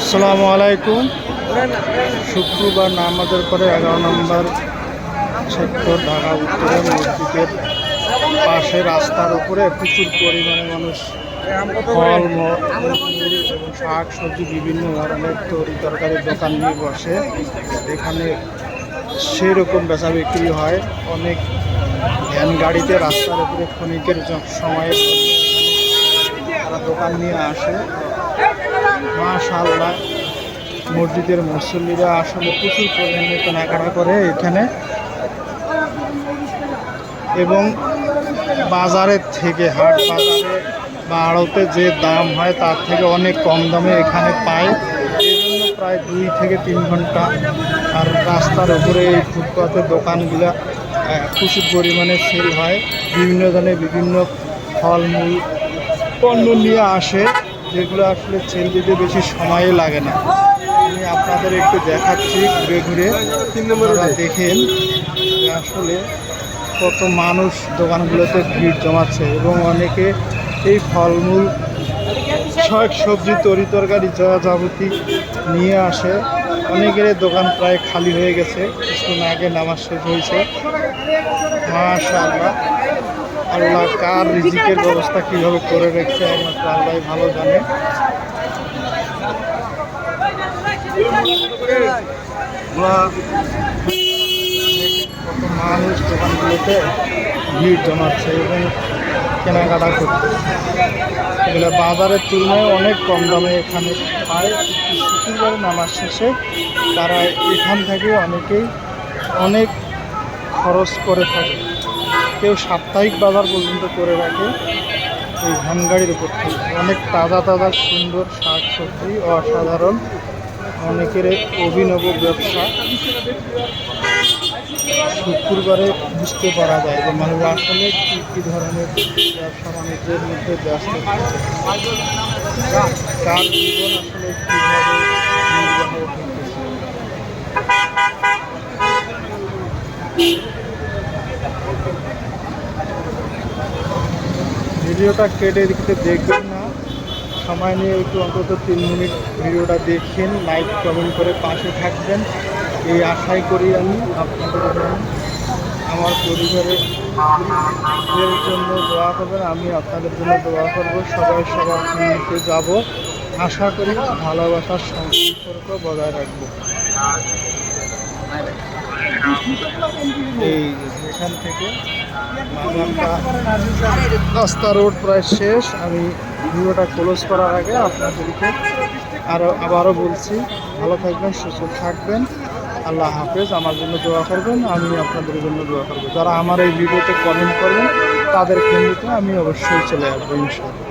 আসসালামু আলাইকুম। শুক্রবার নামাজের পরে এগারো নম্বর সেক্টর ঢাকা উত্তরে মসজিদের পাশে রাস্তার উপরে প্রচুর পরিমাণে মানুষ ফল শাক সবজি বিভিন্ন ধরনের তরি তরকারির দোকান নিয়ে বসে। এখানে সেরকম বেচা বিক্রি হয়। অনেক ভ্যান গাড়িতে রাস্তার উপরে ক্ষণিকের এখানে তারা দোকান নিয়ে আসে। মাশাআল্লাহ। মসজিদের মুসল্লিরা আসলে প্রচুর পরিমাণে কেনাকাটা করে এখানে। এবং বাজারের থেকে হাট বাজারে বা আড়তে যে দাম হয় তার থেকে অনেক কম দামে এখানে পায়। জন্য প্রায় দুই থেকে তিন ঘণ্টা আর রাস্তার উপরে এই ফুটপাতের দোকানগুলো প্রচুর পরিমাণে সেল হয়। বিভিন্ন ধরনের বিভিন্ন ফলমূল, পণ্য নিয়ে আসে। যেগুলো আসলে সেল দিতে বেশি সময়ই লাগে না। আমি আপনাদের একটু দেখাচ্ছি ঘুরে ঘুরে। দেখেন আসলে কত মানুষ দোকানগুলোতে ভিড় জমাচ্ছে এবং অনেকে এই ফলমূল শাক সবজি তরি তরকারি যা যাবতী নিয়ে আসে। অনেকের দোকান প্রায় খালি হয়ে গেছে। কিছুদিন আগে নামাজ শেষ হয়েছে। মাশাআল্লাহ। আল্লাহ কার রিজিকের ব্যবস্থা কীভাবে করে রেখেছে একমাত্র আল্লাহ ভালো জানে। মানুষ দোকানগুলোতে ভিড় জমাচ্ছে এবং কেনাকাটা করছে। এগুলো বাজারের তুলনায় অনেক কম দামে এখানে পায়। শুক্রবার নামাজ শেষে তারা এখান থেকে অনেকেই অনেক খরচ করে থাকে। কেউ সাপ্তাহিক বাজার পর্যন্ত করে রাখে। এই ধান গাড়ির উপর থেকে। অনেক তাজা তাজা সুন্দর শাক সবজি অসাধারণ। অনেকের অভিনব ব্যবসা। শুক্রবারে বুঝতে পারা যায় যে মানুষ আসলে কী কী ধরনের ব্যবসা বাণিজ্যের মধ্যে ব্যস্ত তার জীবন আসলে কীভাবে ভিডিওটা কেটে দিতে দেখবেন না। সময় নিয়ে একটু অন্তত তিন মিনিট ভিডিওটা দেখেন লাইক কমেন্ট করে পাশে থাকবেন। এই আশাই করি আমি আপনাদের আমার পরিবারের জন্য দোয়া করবেন, আমি আপনাদের জন্য দোয়া করব। সবাই সবার নিতে যাব। আশা করি ভালোবাসার সম্পর্ক বজায় রাখব। এই এখান থেকে রাস্তা রোড প্রায় শেষ। আমি ভিডিওটা ক্লোজ করার আগে আপনাদেরকে আরও আবারও বলছি, ভালো থাকবেন, সুস্থ থাকবেন। আল্লাহ হাফেজ, আমার জন্য দোয়া করবেন, আমি আপনাদের জন্য দোয়া করব। যারা আমার এই ভিডিওতে কমেন্ট করবেন, তাদের ফ্যামিলিতে আমি অবশ্যই চলে আসব, ইনশাআল্লাহ।